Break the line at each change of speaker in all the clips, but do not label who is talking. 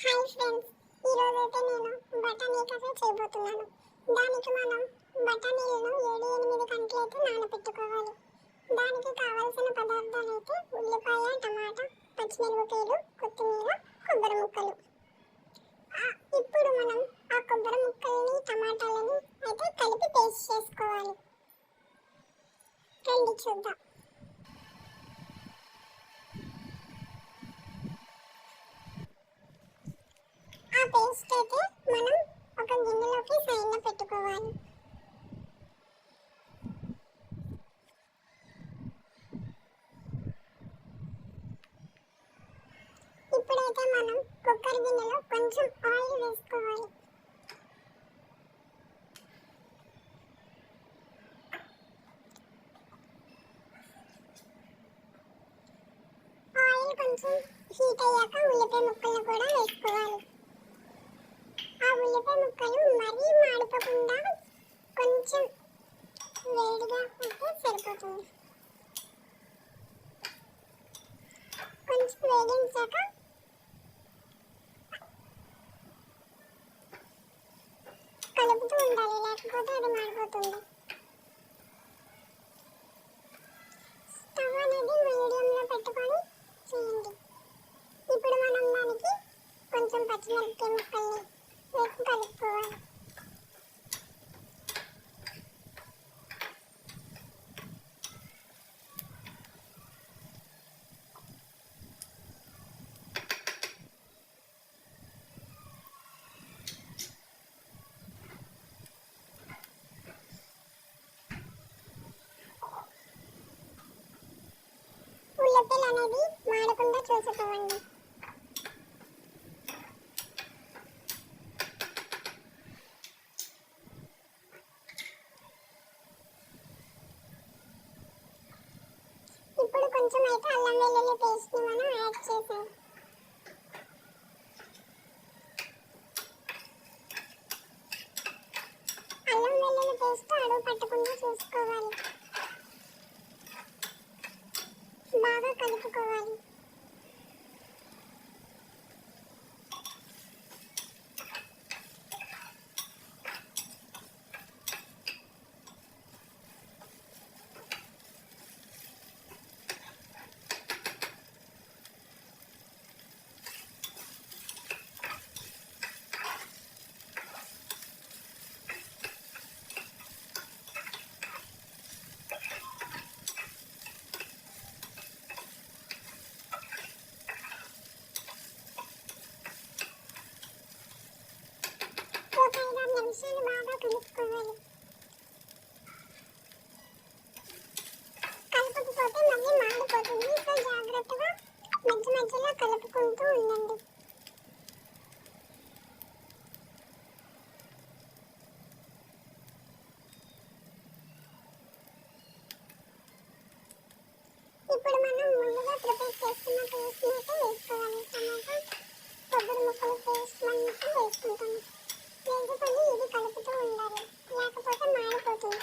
Hi friends ఈరోజు అయితే నేను బఠానీ కర్రీ చేయబోతున్నాను. దానికి మనం బఠానీలను ఏడు ఎనిమిది గంటలైతే నానబెట్టుకోవాలి దానికి కావాల్సిన పదార్థాలు అయితే ఉల్లిపాయ టమాటా పచ్చిమిరపకాయలు కొత్తిమీర కొబ్బరి ముక్కలు. ఇప్పుడు మనం ఆ కొబ్బరి ముక్కల్ని టమాటాలని అయితే కలిపి పేస్ట్ చేసుకోవాలి. రండి చూద్దాం. ఆ పేస్ట్ అయితే మనం ఒక గిన్నెలోకి సైడ్న పెట్టుకోవాలి. ఇప్పుడైతే మనం కుక్కర్ గిన్నెలో కొంచెం ఆయిల్ వేసుకోవాలి. ఆయిల్ కొంచెం హీట్ అయ్యాక ఉల్లిపాయ ముక్కలు కూడా వేసుకోవాలి ఆ ఉల్లిపాయ ముక్కలు మరీ మాడిపోకుండా కొంచెం వేడిగా ఉంటే సరిపోతుంది కొంచెం వేగించాక కలుపుతూ ఉండాలి లేకపోతే అది మాడిపోతుంది స్టవ్ అనేది మీడియంలో పెట్టుకొని చేయండి ఇప్పుడు మనం దానికి కొంచెం పచ్చిమిరపకాయ ముక్కల్ని వేసి కలుపుకోవాలి అనేది మాడకుండా చూసుకోవండి ఇప్పుడు కొంచెం అయితే అల్లం వెల్లుల్లి పేస్ట్ని మనం యాడ్ చేసాం అల్లం వెల్లుల్లి పేస్ట్ అడుగు పట్టకుండా చూసుకోవాలి బాగా కలుపుకోవాలి ఒక ఐదారు నిమిషాలు బాగా కలుపుకోవాలి కలపకపోతే మళ్ళీ మాడిపోతుంది సో జాగ్రత్తగా మధ్య మధ్యలో కలుపుకుంటూ ఉండండి. ఇప్పుడు మనం ముందుగా ప్రిపేర్ చేసుకున్న పేస్ట్ అయితే వేసుకోవాలి. టమాటా కొబ్బరి ముక్కల పేస్ట్ మనం వేసుకుంటాము. వేసుకొని ఇది కలుపుతూ ఉండాలి. లేకపోతే మాడిపోతుంది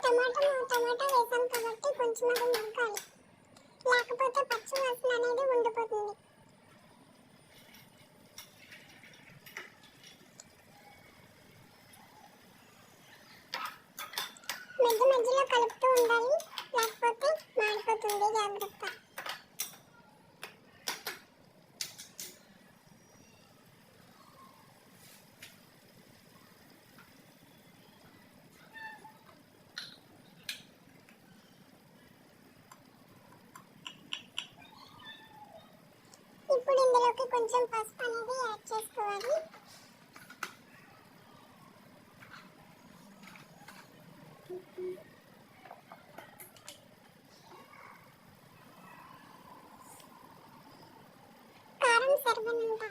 టమాటా టమాటా వేసాం కాబట్టి కొంచెం అది మగ్గాలి లేకపోతే పచ్చి వాసన అనేది ఉండిపోతుంది మధ్య మధ్యలో కలుపుతూ ఉండాలి. లేకపోతే మాడిపోతుంది జాగ్రత్త. ఇప్పుడు ఇందులోకి కొంచెం పసుపు అనేది యాడ్ చేసుకోవాలి కారం సరిపడినంత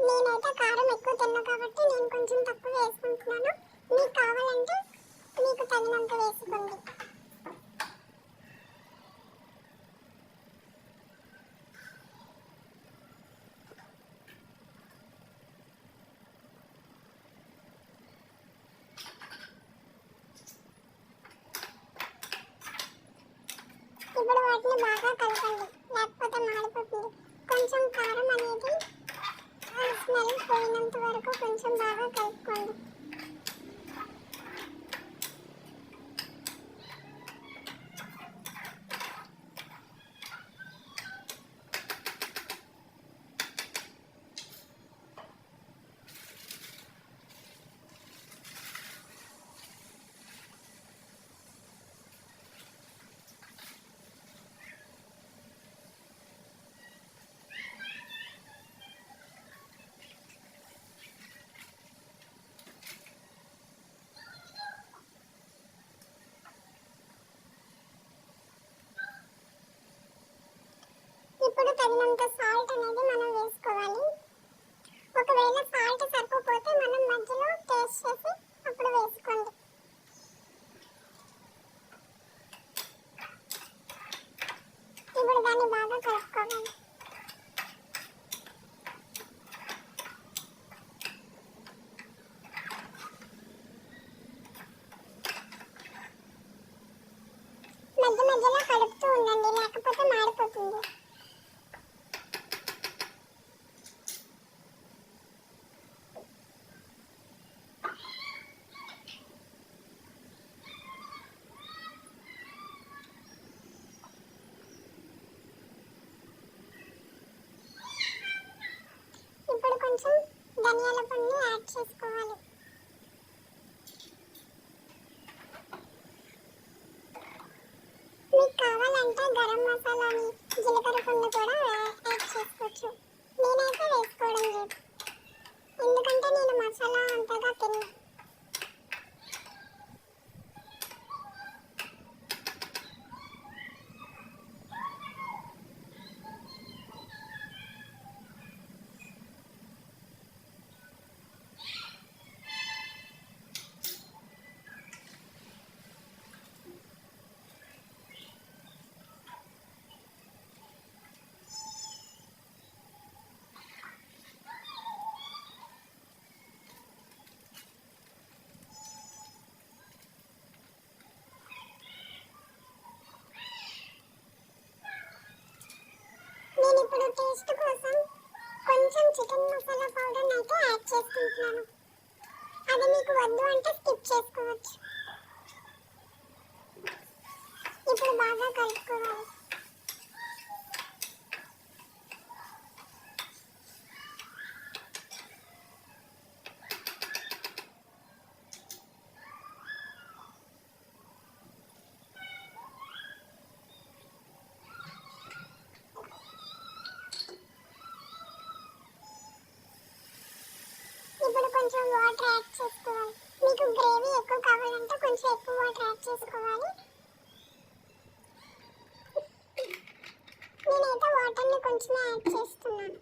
నేనైతే కారం ఎక్కువ తిన్నా కాబట్టి నేను కొంచెం తక్కువ వేసుకుంటున్నాను. మీకు కావాలంటే మీకు తగినంత వేసుకోండి. ఇప్పుడు వాటిని బాగా కలపండి. లేకపోతే మాడిపోతుంది. కొంచెం కారం అనేది స్మెల్ పోయినంత వరకు కొంచెం బాగా కలుపుకోండి. ఇప్పుడు తగినంత సాల్ట్ అనేది మనం వేసుకోవాలి ఒకవేళ సాల్ట్ సరిపోతే మనం మధ్యలో టేస్ట్ చేసి అప్పుడు వేసుకోండి ఇప్పుడు దాన్ని బాగా కలుపుకోవాలి మధ్య మధ్యలో కలుపుతూ ఉండండి లేకపోతే మాడిపోతుంది ఇప్పుడు కొంచెం ధనియాల పొడిని యాడ్ చేసుకోవాలి. మీకు కావాలంటే గరం మసాలాని జీలకర్ర పొడిని కూడా యాడ్ చేసుకోవచ్చు. నేనైతే వేసుకోవడం లేదు. ఎందుకంటే నేను మసాలా అంతగా తిన్నాను నేను ఇప్పుడు టేస్ట్ కోసం కొంచెం చికెన్ మసాలా పౌడర్ అయితే యాడ్ చేసుకుంటున్నాను. అది మీకు వద్దు అంటే స్కిప్ చేసుకోవచ్చు. ఇప్పుడు బాగా కలుపుకోవాలి ఇప్పుడు కొంచెం వాటర్ యాడ్ చేసుకోవాలి. మీకు గ్రేవీ ఎక్కువ కావాలంటే కొంచెం ఎక్కువ వాటర్ యాడ్ చేసుకోవాలి. నేనైతే వాటర్ని కొంచెం యాడ్ చేస్తున్నాను.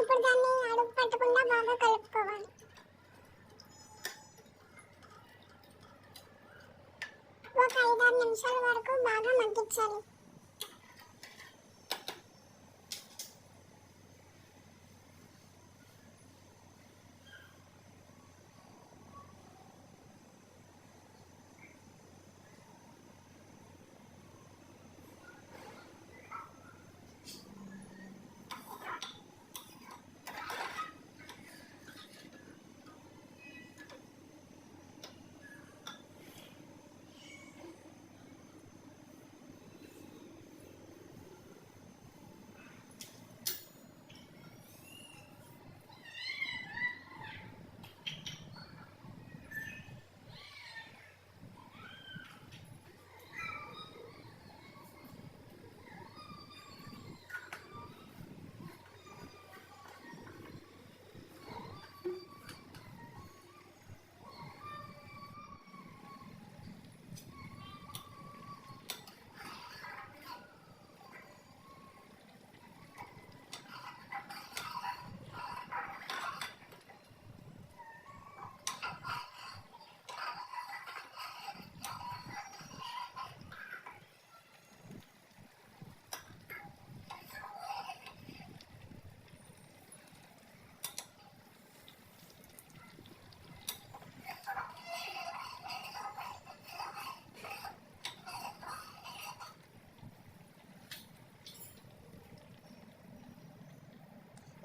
ఇప్పుడు దాన్ని అడుగు పట్టకుండా బాగా కలుపుకోవాలి. ఒక ఐదారు నిమిషాల వరకు బాగా మగ్గించాలి.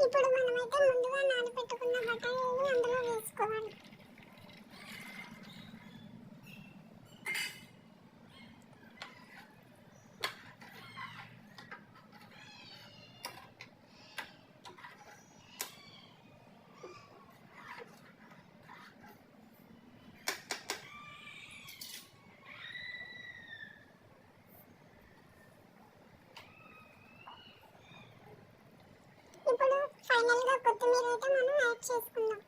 ఇప్పుడు మనమైతే ముందుగా నానబెట్టుకున్న బఠానీని అందులో వేసుకోవాలి. ఇప్పుడు ఫైనల్గా కొత్తిమీర అయితే మనం యాడ్ చేసుకుందాం.